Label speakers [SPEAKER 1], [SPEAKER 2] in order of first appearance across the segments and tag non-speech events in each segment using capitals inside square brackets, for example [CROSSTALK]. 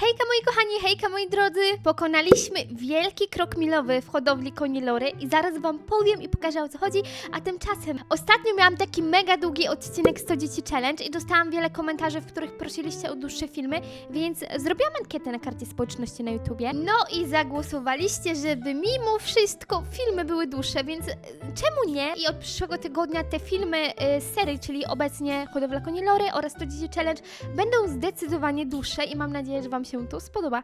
[SPEAKER 1] Hejka moi kochani, hejka moi drodzy! Pokonaliśmy wielki krok milowy w hodowli koni Lory i zaraz wam powiem i pokażę o co chodzi, a tymczasem ostatnio miałam taki mega długi odcinek 100 dzieci challenge i dostałam wiele komentarzy, w których prosiliście o dłuższe filmy, więc zrobiłam ankietę na karcie społeczności na YouTubie. No i zagłosowaliście, żeby mimo wszystko filmy były dłuższe, więc e, czemu nie? I od przyszłego tygodnia te filmy e, z serii, czyli obecnie hodowla koni Lory oraz 100 dzieci challenge będą zdecydowanie dłuższe i mam nadzieję, że Wam się to spodoba.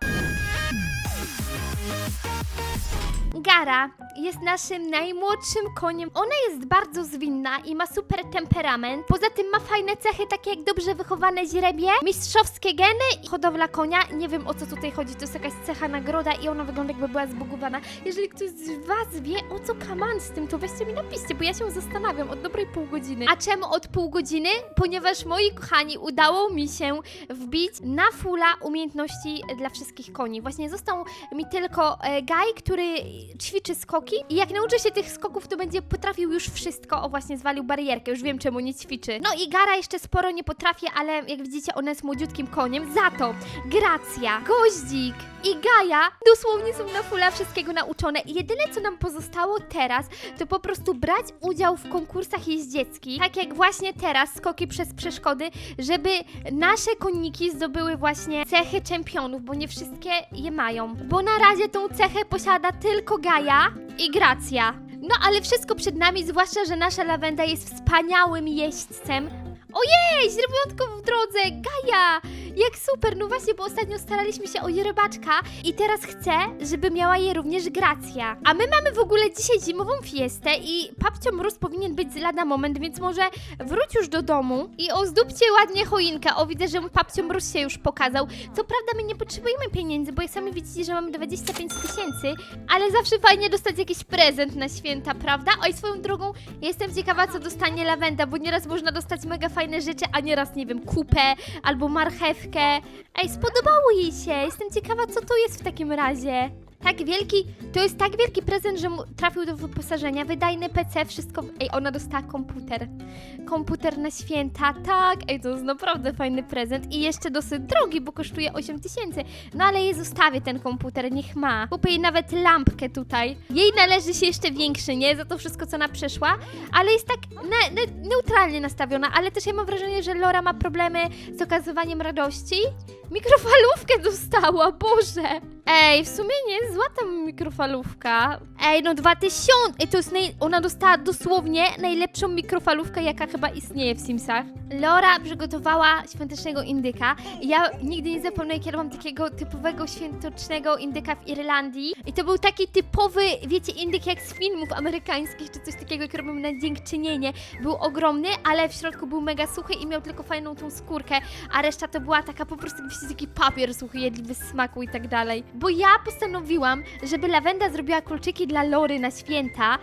[SPEAKER 1] Gara jest naszym najmłodszym koniem. Ona jest bardzo zwinna i ma super temperament. Poza tym ma fajne cechy, takie jak dobrze wychowane źrebie, mistrzowskie geny i hodowla konia. Nie wiem o co tutaj chodzi, to jest jakaś cecha nagroda i ona wygląda jakby była zbugowana. Jeżeli ktoś z Was wie o co kaman z tym, to weźcie mi napiszcie, bo ja się zastanawiam od dobrej pół godziny. A czemu od pół godziny? Ponieważ moi kochani, udało mi się wbić na fulla umiejętności dla wszystkich koni. Właśnie został mi tylko e, który ćwiczy skoki i jak nauczy się tych skoków, to będzie potrafił już wszystko. O, właśnie zwalił barierkę, już wiem czemu nie ćwiczy. No i Gara jeszcze sporo nie potrafi, ale jak widzicie, ona jest młodziutkim koniem. Za to Gracja, Goździk i Gaja dosłownie są na fulla wszystkiego nauczone. I jedyne, co nam pozostało teraz, to po prostu brać udział w konkursach jeździeckich, tak jak właśnie teraz, skoki przez przeszkody, żeby nasze konniki zdobyły właśnie cechy czempionów, bo nie wszystkie je mają. Bo na razie tą cechę posiada tylko Gaja i Gracja. No ale wszystko przed nami, zwłaszcza, że nasza lawenda jest wspaniałym jeźdźcem. Ojej, źrebiątko w drodze, Gaja! Jak super, no właśnie, bo ostatnio staraliśmy się o rybaczka i teraz chcę, żeby miała je również Gracja. A my mamy w ogóle dzisiaj zimową fiestę i papcio Mróz powinien być z lada moment, więc może wróć już do domu i ozdóbcie ładnie choinkę. O, widzę, że papcio Mróz się już pokazał. Co prawda my nie potrzebujemy pieniędzy, bo jak sami widzicie, że mamy 25 tysięcy, ale zawsze fajnie dostać jakiś prezent na święta, prawda? Oj, swoją drogą, jestem ciekawa, co dostanie Lawenda, bo nieraz można dostać mega fajne rzeczy, a nieraz, nie wiem, kupę albo marchewkę. Ej, spodobało jej się. Jestem ciekawa, co to jest w takim razie. Tak wielki, to jest tak wielki prezent, że mu trafił do wyposażenia. Wydajny PC, wszystko. Ej, ona dostała komputer. Komputer na święta, tak. Ej, to jest naprawdę fajny prezent. I jeszcze dosyć drogi, bo kosztuje 8 tysięcy. No ale jej zostawię ten komputer, niech ma. Kupię jej nawet lampkę tutaj. Jej należy się jeszcze większy, nie? Za to wszystko, co ona przeszła. Ale jest tak ne- ne- neutralnie nastawiona. Ale też ja mam wrażenie, że Lora ma problemy z okazywaniem radości. Mikrofalówkę dostała, Boże! Ej, w sumie nie jest zła ta mikrofalówka. Ej, no 2000! Ej, to jest naj... Ona dostała dosłownie najlepszą mikrofalówkę, jaka chyba istnieje w Simsach. Lora przygotowała świątecznego indyka. Ja nigdy nie zapomnę, ja mam takiego typowego świątecznego indyka w Irlandii. I to był taki typowy, wiecie, indyk jak z filmów amerykańskich, czy coś takiego, jak robią na dziękczynienie. Był ogromny, ale w środku był mega suchy i miał tylko fajną tą skórkę, a reszta to była taka po prostu, wiecie, taki papier suchy, jedliwy smaku i tak dalej. Bo ja postanowiłam, żeby Lawenda zrobiła kulczyki dla Lory na święta,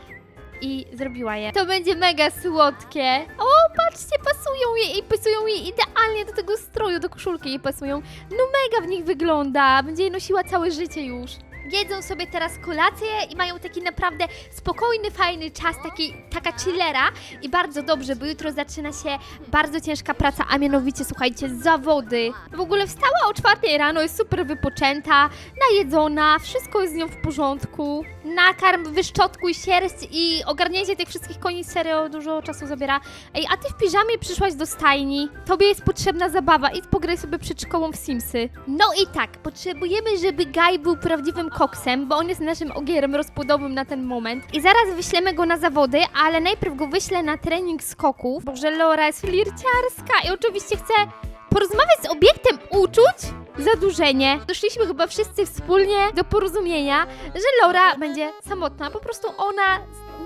[SPEAKER 1] i zrobiła je. To będzie mega słodkie. O, patrzcie, pasują jej i pasują jej idealnie do tego stroju, do koszulki jej pasują. No mega w nich wygląda. Będzie je nosiła całe życie już. Jedzą sobie teraz kolację i mają taki naprawdę spokojny, fajny czas, taki, taka chillera i bardzo dobrze, bo jutro zaczyna się bardzo ciężka praca, a mianowicie, słuchajcie, zawody. W ogóle wstała o czwartej rano, jest super wypoczęta, najedzona, wszystko jest z nią w porządku. Nakarm, wyszczotkuj sierść i ogarnięcie tych wszystkich koni serio dużo czasu zabiera. Ej, a ty w piżamie przyszłaś do stajni. Tobie jest potrzebna zabawa. Idź pograj sobie przed szkołą w Simsy. No i tak, potrzebujemy, żeby Guy był prawdziwym koksem, bo on jest naszym ogierem rozpłodowym na ten moment. I zaraz wyślemy go na zawody, ale najpierw go wyślę na trening skoków, bo że Laura jest flirciarska i oczywiście chce porozmawiać z obiektem uczuć? Zadłużenie. Doszliśmy chyba wszyscy wspólnie do porozumienia, że Laura będzie samotna. Po prostu ona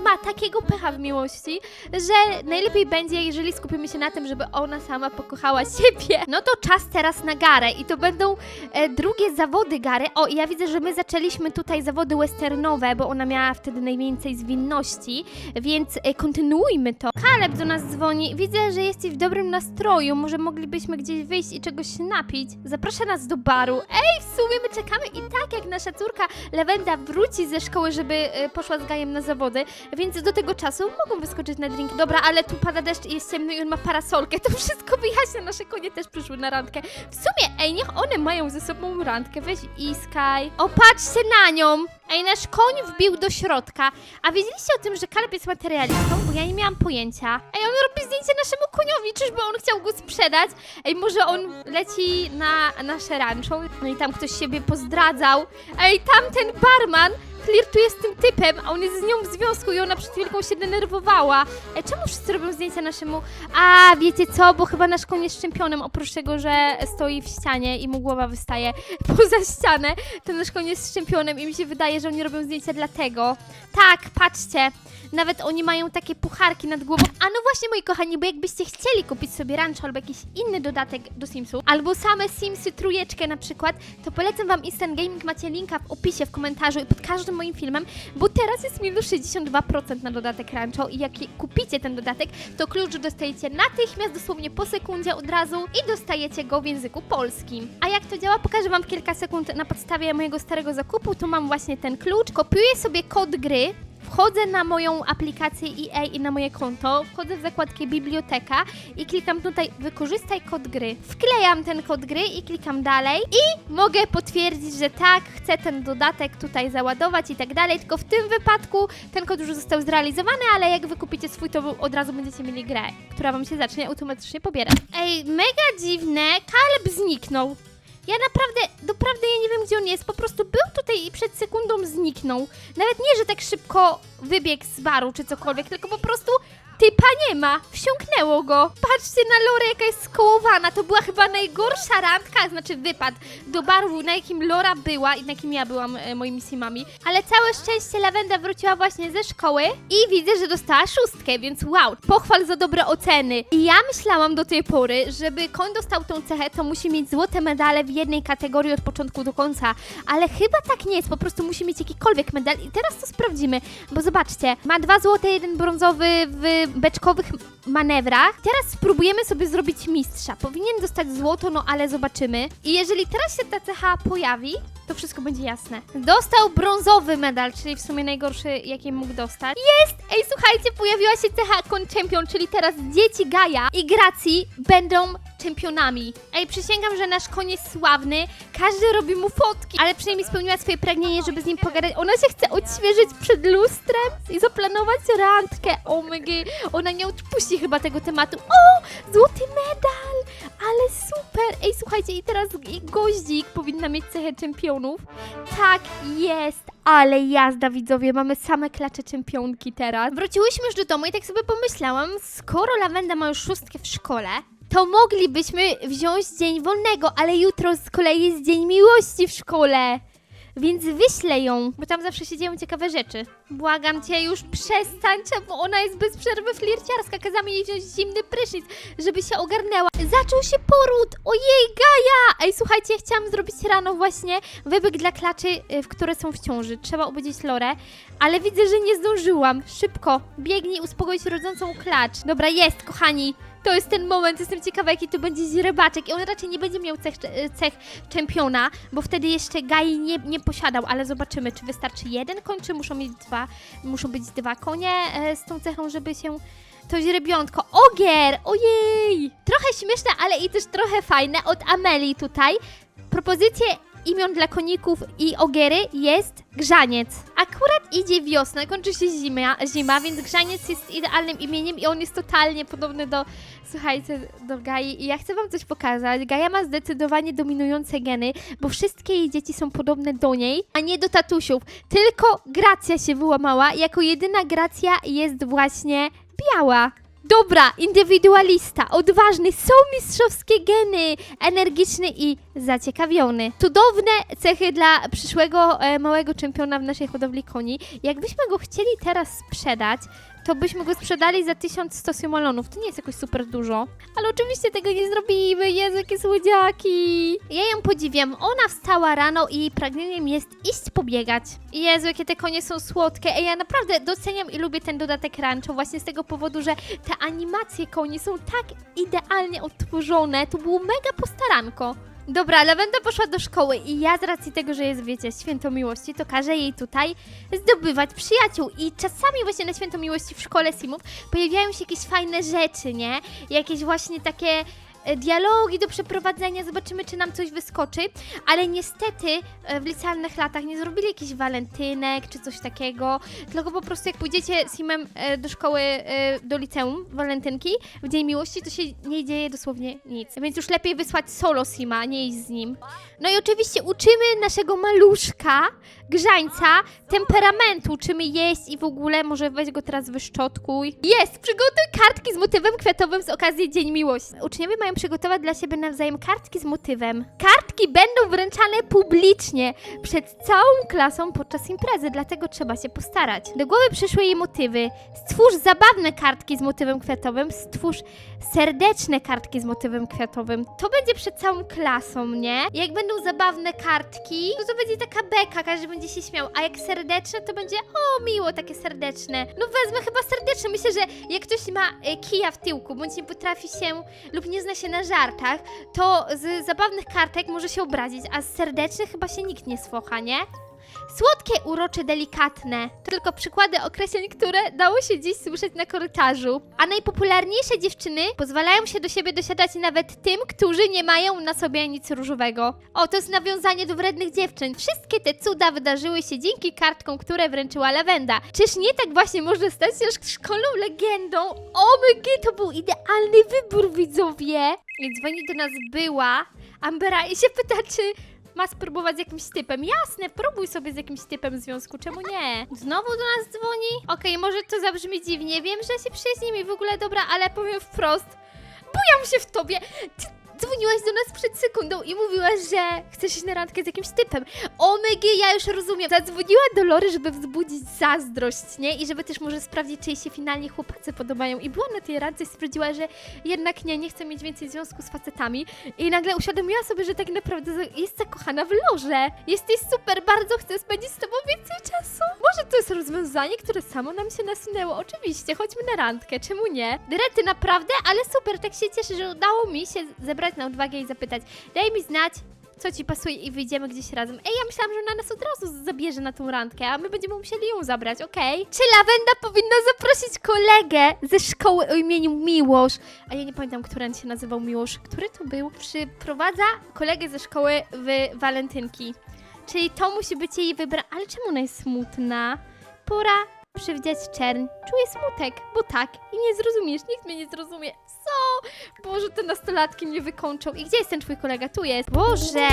[SPEAKER 1] ma takiego pecha w miłości, że najlepiej będzie, jeżeli skupimy się na tym, żeby ona sama pokochała [LAUGHS] siebie. No to czas teraz na Garę i to będą e, drugie zawody Gary. O, ja widzę, że my zaczęliśmy tutaj zawody westernowe, bo ona miała wtedy najwięcej zwinności, więc e, kontynuujmy to. Kaleb do nas dzwoni. Widzę, że jesteś w dobrym nastroju. Może moglibyśmy gdzieś wyjść i czegoś napić. Zaprasza nas do baru. Ej, w sumie my czekamy i tak jak nasza córka Lewenda wróci ze szkoły, żeby e, poszła z Gajem na zawody, więc do tego czasu mogą wyskoczyć na drink. Dobra, ale tu pada deszcz i jest ciemno i on ma parasolkę, to wszystko wyjaśnia, nasze konie też przyszły na randkę. W sumie, ej, niech one mają ze sobą randkę, weź i Sky. O, patrzcie na nią! Ej, nasz koń wbił do środka. A wiedzieliście o tym, że Kaleb jest materialistą? Bo ja nie miałam pojęcia. Ej, on robi zdjęcie naszemu koniowi, czyżby on chciał go sprzedać? Ej, może on leci na nasze rancho? No i tam ktoś siebie pozdradzał. Ej, tamten barman flirtuje z tym typem, a on jest z nią w związku i ona przed chwilką się denerwowała. Ej, czemu wszyscy robią zdjęcia naszemu... A, wiecie co? Bo chyba nasz koń jest czempionem, oprócz tego, że stoi w ścianie i mu głowa wystaje [LAUGHS] poza ścianę, to nasz koń jest czempionem i mi się wydaje, że oni robią zdjęcia dlatego. Tak, patrzcie, nawet oni mają takie pucharki nad głową. A no właśnie, moi kochani, bo jakbyście chcieli kupić sobie rancho albo jakiś inny dodatek do Simsów, albo same Simsy trójeczkę na przykład, to polecam wam Instant Gaming, macie linka w opisie, w komentarzu i pod każdym moim filmem, bo teraz jest minus 62% na dodatek rancho i jak kupicie ten dodatek, to klucz dostajecie natychmiast, dosłownie po sekundzie od razu i dostajecie go w języku polskim. A jak to działa, pokażę wam kilka sekund na podstawie mojego starego zakupu, tu mam właśnie ten klucz, kopiuję sobie kod gry, Wchodzę na moją aplikację EA i na moje konto, wchodzę w zakładkę biblioteka i klikam tutaj wykorzystaj kod gry. Wklejam ten kod gry i klikam dalej i mogę potwierdzić, że tak, chcę ten dodatek tutaj załadować i tak dalej, tylko w tym wypadku ten kod już został zrealizowany, ale jak wykupicie swój, to od razu będziecie mieli grę, która wam się zacznie automatycznie pobierać. Ej, mega dziwne, Kaleb zniknął. Ja naprawdę, naprawdę ja nie wiem gdzie on jest, po prostu był tutaj i przed sekundą zniknął. Nawet nie, że tak szybko wybiegł z baru czy cokolwiek, tylko po prostu typa nie ma, go. Patrzcie na Lorę, jaka jest skołowana, to była chyba najgorsza randka, znaczy wypad do baru, na jakim Lora była i na jakim ja byłam e, moimi simami. Ale całe szczęście Lawenda wróciła właśnie ze szkoły i widzę, że dostała szóstkę, więc wow, pochwal za dobre oceny. I ja myślałam do tej pory, żeby koń dostał tą cechę, to musi mieć złote medale w jednej kategorii od początku do końca, ale chyba tak nie jest, po prostu musi mieć jakikolwiek medal i teraz to sprawdzimy, bo zobaczcie, ma dwa złote, jeden brązowy w beczkowych manewrach. Teraz spróbujemy sobie zrobić mistrza. Powinien dostać złoto, no ale zobaczymy. I jeżeli teraz się ta cecha pojawi, to wszystko będzie jasne. Dostał brązowy medal, czyli w sumie najgorszy, jaki mógł dostać. Jest! Ej, słuchajcie, pojawiła się cecha Con Champion, czyli teraz dzieci Gaja i Gracji będą czempionami. Ej, przysięgam, że nasz koń jest sławny, każdy robi mu fotki, ale przynajmniej spełniła swoje pragnienie, żeby z nim pogadać. Ona się chce odświeżyć przed lustrem i zaplanować randkę. O my god, ona nie odpuści chyba tego tematu. O, złoty medal, ale super. Ej, słuchajcie, i teraz goździk powinna mieć cechę czempionów. Tak, jest. Ale jazda, widzowie, mamy same klacze czempionki teraz. Wróciłyśmy już do domu i tak sobie pomyślałam, skoro Lawenda ma już szóstkę w szkole, to moglibyśmy wziąć dzień wolnego, ale jutro z kolei jest dzień miłości w szkole. Więc wyślę ją, bo tam zawsze się dzieją ciekawe rzeczy. Błagam cię już przestań, bo ona jest bez przerwy flirciarska. Kazamy jej wziąć zimny prysznic, żeby się ogarnęła. Zaczął się poród! Ojej, Gaja! Ej, słuchajcie, chciałam zrobić rano właśnie wybieg dla klaczy, y, w które są w ciąży. Trzeba obudzić Lorę, ale widzę, że nie zdążyłam. Szybko, biegnij uspokoić rodzącą klacz. Dobra, jest, kochani. To jest ten moment, jestem ciekawa, jaki to będzie źrebaczek. I on raczej nie będzie miał cech, cech czempiona, bo wtedy jeszcze Gai nie, nie posiadał, ale zobaczymy, czy wystarczy jeden koń, czy muszą mieć dwa, muszą być dwa konie e, z tą cechą, żeby się to źrebiątko. Ogier! Ojej! Trochę śmieszne, ale i też trochę fajne od Amelii tutaj. Propozycje imion dla koników i ogiery jest grzaniec. Akurat idzie wiosna, kończy się zima, zima, więc grzaniec jest idealnym imieniem i on jest totalnie podobny do, słuchajcie, do Gai. I ja chcę wam coś pokazać. Gaja ma zdecydowanie dominujące geny, bo wszystkie jej dzieci są podobne do niej, a nie do tatusiów. Tylko Gracja się wyłamała. Jako jedyna Gracja jest właśnie biała. Dobra, indywidualista, odważny, są mistrzowskie geny, energiczny i zaciekawiony. Cudowne cechy dla przyszłego e, małego czempiona w naszej hodowli koni. Jakbyśmy go chcieli teraz sprzedać, to byśmy go sprzedali za 1100 symolonów. To nie jest jakoś super dużo. Ale oczywiście tego nie zrobimy. Jezu, jakie słodziaki. Ja ją podziwiam. Ona wstała rano i jej pragnieniem jest iść pobiegać. Jezu, jakie te konie są słodkie. Ej, ja naprawdę doceniam i lubię ten dodatek rancho właśnie z tego powodu, że te animacje koni są tak idealnie odtworzone. To było mega postaranko. Dobra, Lawenda poszła do szkoły i ja z racji tego, że jest, wiecie, święto miłości, to każę jej tutaj zdobywać przyjaciół. I czasami właśnie na święto miłości w szkole Simów pojawiają się jakieś fajne rzeczy, nie? Jakieś właśnie takie dialogi do przeprowadzenia, zobaczymy, czy nam coś wyskoczy. Ale niestety e, w licealnych latach nie zrobili jakichś walentynek czy coś takiego, tylko po prostu jak pójdziecie Simem e, do szkoły, e, do liceum, walentynki, w Dzień Miłości, to się nie dzieje dosłownie nic. Więc już lepiej wysłać solo Sima, nie iść z nim. No i oczywiście uczymy naszego maluszka, grzańca, temperamentu, uczymy jeść i w ogóle, może weź go teraz wyszczotkuj. Jest! Przygotuj kartki z motywem kwiatowym z okazji Dzień Miłości. Uczniowie mają przygotować dla siebie nawzajem kartki z motywem. Kartki będą wręczane publicznie przed całą klasą podczas imprezy, dlatego trzeba się postarać. Do głowy przyszły jej motywy. Stwórz zabawne kartki z motywem kwiatowym, stwórz serdeczne kartki z motywem kwiatowym. To będzie przed całą klasą, nie? Jak będą zabawne kartki, to to będzie taka beka, każdy będzie się śmiał, a jak serdeczne, to będzie o, miło, takie serdeczne. No wezmę chyba serdeczne. Myślę, że jak ktoś ma e, kija w tyłku, bądź nie potrafi się lub nie zna się na żartach, to z zabawnych kartek może się obrazić, a z serdecznych chyba się nikt nie swocha, nie? Słodkie, urocze, delikatne. To tylko przykłady określeń, które dało się dziś słyszeć na korytarzu. A najpopularniejsze dziewczyny pozwalają się do siebie dosiadać nawet tym, którzy nie mają na sobie nic różowego. O, to jest nawiązanie do wrednych dziewczyn. Wszystkie te cuda wydarzyły się dzięki kartkom, które wręczyła Lawenda. Czyż nie tak właśnie można stać się sz- szkolną legendą? OMG, to był idealny wybór, widzowie! I dzwoni do nas była Ambera i się pyta, czy ma spróbować z jakimś typem. Jasne, próbuj sobie z jakimś typem w związku, czemu nie? Znowu do nas dzwoni? Okej, może to zabrzmi dziwnie, wiem, że się przyjaźnimy w ogóle dobra, ale powiem wprost. Bujam się w tobie! Ty dzwoniłaś do nas przed sekundą i mówiłaś, że chcesz iść na randkę z jakimś typem. OMG, ja już rozumiem. Zadzwoniła do Lory, żeby wzbudzić zazdrość, nie? I żeby też może sprawdzić, czy jej się finalnie chłopacy podobają. I była na tej randce i stwierdziła, że jednak nie, nie chce mieć więcej związku z facetami. I nagle uświadomiła sobie, że tak naprawdę jest zakochana w Lorze. Jesteś super, bardzo chcę spędzić z tobą więcej czasu. Może to jest rozwiązanie, które samo nam się nasunęło. Oczywiście, chodźmy na randkę, czemu nie? Dyrety, naprawdę, ale super, tak się cieszę, że udało mi się zebrać na odwagę i zapytać. Daj mi znać, co ci pasuje i wyjdziemy gdzieś razem. Ej, ja myślałam, że ona nas od razu zabierze na tą randkę, a my będziemy musieli ją zabrać, okej? Czy Lawenda powinna zaprosić kolegę ze szkoły o imieniu Miłosz? A ja nie pamiętam, który on się nazywał Miłosz. Który to był? Przyprowadza kolegę ze szkoły w walentynki. Czyli to musi być jej wybra... Ale czemu ona jest smutna? Pora przywdziać czerń. Czuję smutek, bo tak. I nie zrozumiesz, nikt mnie nie zrozumie. Co? Boże, te nastolatki mnie wykończą. I gdzie jest ten twój kolega? Tu jest. Boże,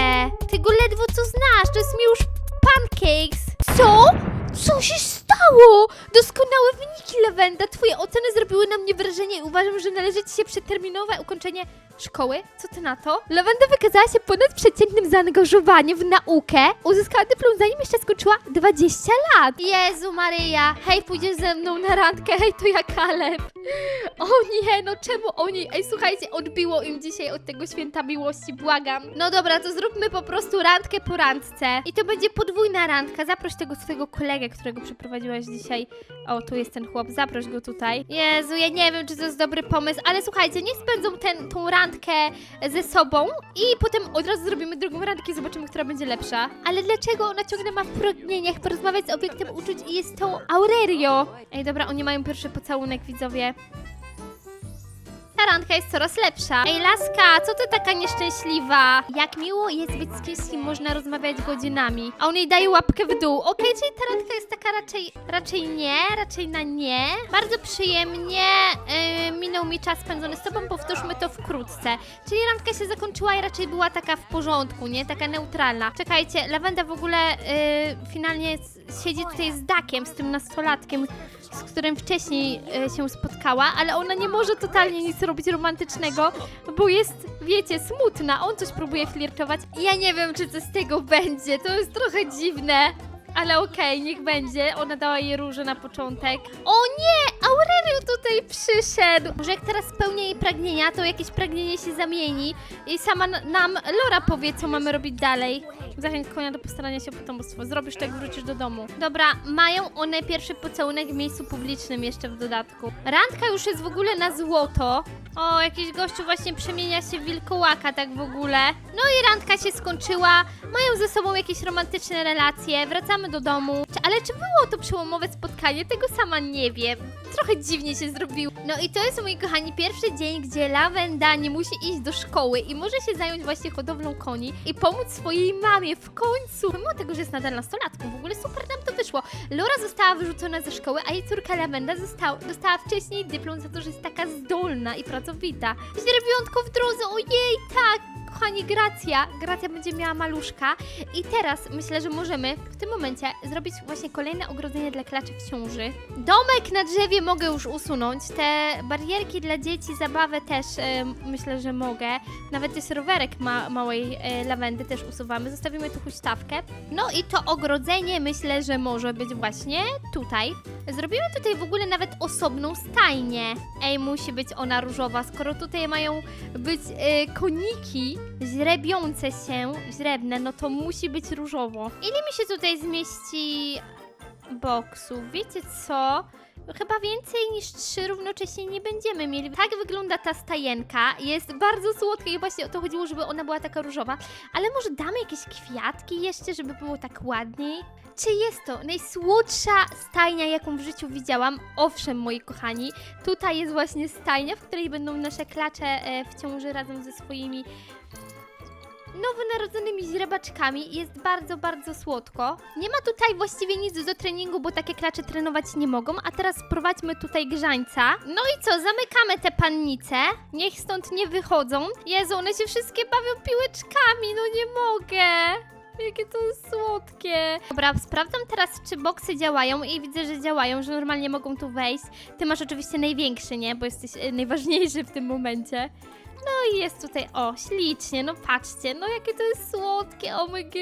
[SPEAKER 1] ty go ledwo co znasz. To jest Miłosz Pancakes. Co? Co się stało? Doskonałe wyniki, Lawenda. Twoje oceny zrobiły na mnie wrażenie i uważam, że należy ci się przedterminowe ukończenie szkoły. Co ty na to? Lawenda wykazała się ponadprzeciętnym zaangażowaniem w naukę. Uzyskała dyplom zanim jeszcze skończyła 20 lat. Jezu Maryja. Hej, pójdziesz ze mną na randkę. Hej, to ja Kaleb. O nie, no czemu oni? Ej, słuchajcie, odbiło im dzisiaj od tego święta miłości, błagam. No dobra, to zróbmy po prostu randkę po randce. I to będzie podwójna randka. Zaproś tego swojego kolegę, którego przeprowadziłaś dzisiaj. O, tu jest ten chłop, zaproś go tutaj. Jezu, ja nie wiem, czy to jest dobry pomysł, ale słuchajcie, niech spędzą ten, tą randkę ze sobą i potem od razu zrobimy drugą randkę i zobaczymy, która będzie lepsza. Ale dlaczego ona ciągle ma w pragnieniach porozmawiać z obiektem uczuć i jest tą Aurelio? Ej, dobra, oni mają pierwszy pocałunek, widzowie. Ta randka jest coraz lepsza. Ej, laska, co ty taka nieszczęśliwa? Jak miło jest być z kimś, z kim można rozmawiać godzinami. A on jej daje łapkę w dół. Okej, czyli ta randka jest taka raczej, raczej nie, raczej na nie. Bardzo przyjemnie minął mi czas spędzony z tobą, powtórzmy to wkrótce. Czyli randka się zakończyła i raczej była taka w porządku, nie? Taka neutralna. Czekajcie, Lawenda w ogóle yy, finalnie siedzi tutaj z Dakiem, z tym nastolatkiem, z którym wcześniej e, się spotkała, ale ona nie może totalnie nic robić romantycznego, bo jest, wiecie, smutna. On coś próbuje flirtować. Ja nie wiem, czy coś z tego będzie. To jest trochę dziwne. Ale okej, niech będzie. Ona dała jej róże na początek. O nie! Aurelio tutaj przyszedł! Może jak teraz spełnia jej pragnienia, to jakieś pragnienie się zamieni i sama n- nam Lora powie, co mamy robić dalej. Zachęć konia do postarania się o potomstwo. Zrobisz to, jak wrócisz do domu. Dobra, mają one pierwszy pocałunek w miejscu publicznym jeszcze w dodatku. Randka już jest w ogóle na złoto. O, jakiś gościu właśnie przemienia się w wilkołaka tak w ogóle. No i randka się skończyła, mają ze sobą jakieś romantyczne relacje, wracamy do domu. Ale czy było to przełomowe spotkanie? Tego sama nie wiem. Trochę dziwnie się zrobiło. No i to jest, moi kochani, pierwszy dzień, gdzie Lavenda nie musi iść do szkoły i może się zająć właśnie hodowlą koni i pomóc swojej mamie w końcu. Mimo tego, że jest nadal nastolatką, w ogóle super nam to wyszło. Laura została wyrzucona ze szkoły, a jej córka Lavenda została, dostała wcześniej dyplom za to, że jest taka zdolna i pracowita. Źrebiątko w drodze, ojej, tak! Kochani, Gracja, Gracja będzie miała maluszka i teraz myślę, że możemy w tym momencie zrobić właśnie kolejne ogrodzenie dla klaczy w ciąży. Domek na drzewie mogę już usunąć, te barierki dla dzieci, zabawę też e, myślę, że mogę. Nawet jest rowerek ma, małej e, lawendy też usuwamy, zostawimy tu huśtawkę. No i to ogrodzenie myślę, że może być właśnie tutaj. Zrobimy tutaj w ogóle nawet osobną stajnię. Ej, musi być ona różowa, skoro tutaj mają być e, koniki źrebiące się, źrebne, no to musi być różowo. Ile mi się tutaj zmieści boksów? Wiecie co? Chyba więcej niż trzy równocześnie nie będziemy mieli. Tak wygląda ta stajenka. Jest bardzo słodka i właśnie o to chodziło, żeby ona była taka różowa. Ale może damy jakieś kwiatki jeszcze, żeby było tak ładniej? Czy jest to najsłodsza stajnia, jaką w życiu widziałam? Owszem, moi kochani, tutaj jest właśnie stajnia, w której będą nasze klacze e, w ciąży razem ze swoimi nowonarodzonymi źrebaczkami. Jest bardzo, bardzo słodko. Nie ma tutaj właściwie nic do treningu, bo takie klacze trenować nie mogą. A teraz prowadźmy tutaj grzańca. No i co, zamykamy te pannice. Niech stąd nie wychodzą. Jezu, one się wszystkie bawią piłeczkami, no nie mogę. Jakie to słodkie. Dobra, sprawdzam teraz, czy boksy działają i widzę, że działają, że normalnie mogą tu wejść. Ty masz oczywiście największy, nie? Bo jesteś e, najważniejszy w tym momencie. No i jest tutaj, o, ślicznie, no patrzcie, no jakie to jest słodkie, omg.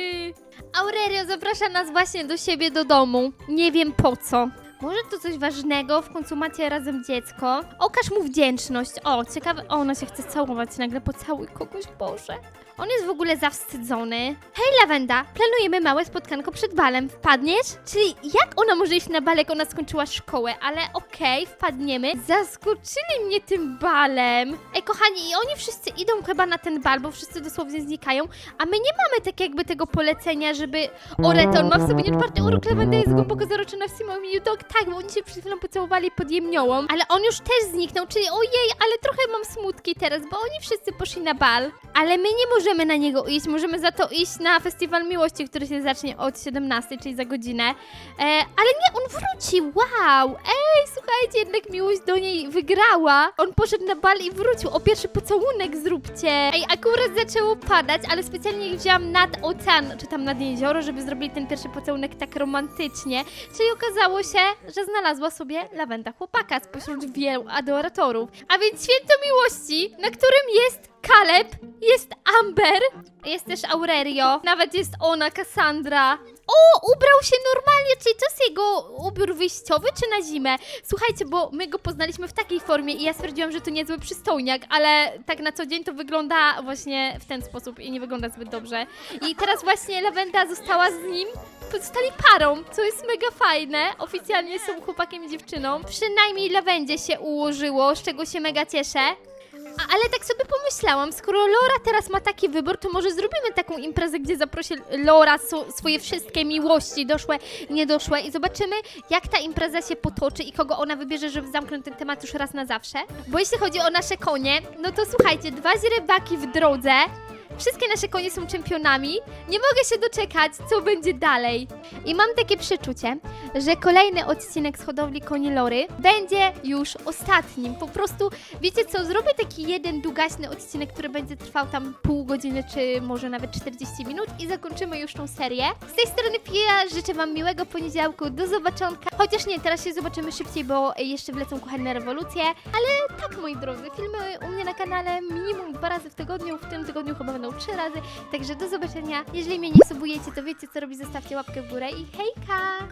[SPEAKER 1] Aurelio zaprasza nas właśnie do siebie do domu. Nie wiem po co. Może to coś ważnego, w końcu macie razem dziecko. Okaż mu wdzięczność. O, ciekawe, o, ona się chce całować nagle, pocałuj kogoś, Boże. On jest w ogóle zawstydzony. Hej, Lawenda, planujemy małe spotkanko przed balem. Wpadniesz? Czyli jak ona może iść na bal, jak ona skończyła szkołę? Ale okej, wpadniemy. Zaskoczyli mnie tym balem. Ej, kochani, i oni wszyscy idą chyba na ten bal, bo wszyscy dosłownie znikają, a my nie mamy tak jakby tego polecenia, żeby... O, Reton ma w sobie nieodparty urok, Lawenda jest głęboko zaroczona w Simonie Dog. Tak, bo oni się przed chwilą pocałowali pod jemniołą, ale on już też zniknął, czyli ojej, ale trochę mam smutki teraz, bo oni wszyscy poszli na bal, ale my nie możemy na niego iść, możemy za to iść na Festiwal Miłości, który się zacznie od 17, czyli za godzinę. E, ale nie, on wrócił, wow! Ej, słuchajcie, jednak miłość do niej wygrała. On poszedł na bal i wrócił. O, pierwszy pocałunek zróbcie. Ej, akurat zaczęło padać, ale specjalnie ich wzięłam nad ocean, czy tam nad jezioro, żeby zrobili ten pierwszy pocałunek tak romantycznie. Czyli okazało się, że znalazła sobie lawenda chłopaka spośród wielu adoratorów. A więc święto miłości, na którym jest Kaleb, jest Amber, jest też Aurelio, nawet jest ona, Cassandra. O, ubrał się normalnie, czyli to jest jego ubiór wyjściowy czy na zimę? Słuchajcie, bo my go poznaliśmy w takiej formie i ja stwierdziłam, że to niezły przystojniak, ale tak na co dzień to wygląda właśnie w ten sposób i nie wygląda zbyt dobrze. I teraz właśnie Lavenda została z nim Zostali parą, co jest mega fajne. Oficjalnie są chłopakiem i dziewczyną. Przynajmniej Lawendzie się ułożyło, z czego się mega cieszę. Ale tak sobie pomyślałam, skoro Laura teraz ma taki wybór, to może zrobimy taką imprezę, gdzie zaprosi Laura swoje wszystkie miłości, doszłe niedoszłe i zobaczymy, jak ta impreza się potoczy i kogo ona wybierze, żeby zamknąć ten temat już raz na zawsze. Bo jeśli chodzi o nasze konie, no to słuchajcie, dwa źrebaki w drodze, Wszystkie nasze konie są czempionami. Nie mogę się doczekać, co będzie dalej. I mam takie przeczucie, że kolejny odcinek z hodowli koni Lory będzie już ostatnim. Po prostu, wiecie co, zrobię taki jeden długaśny odcinek, który będzie trwał tam pół godziny, czy może nawet 40 minut i zakończymy już tą serię. Z tej strony Pia, życzę Wam miłego poniedziałku, do zobaczonka. Chociaż nie, teraz się zobaczymy szybciej, bo jeszcze wlecą kuchenne rewolucje. Ale tak, moi drodzy, filmy u mnie na kanale minimum dwa razy w tygodniu, w tym tygodniu chyba będą trzy razy. Także do zobaczenia. Jeżeli mnie nie subujecie, to wiecie co robić, zostawcie łapkę w górę i hejka!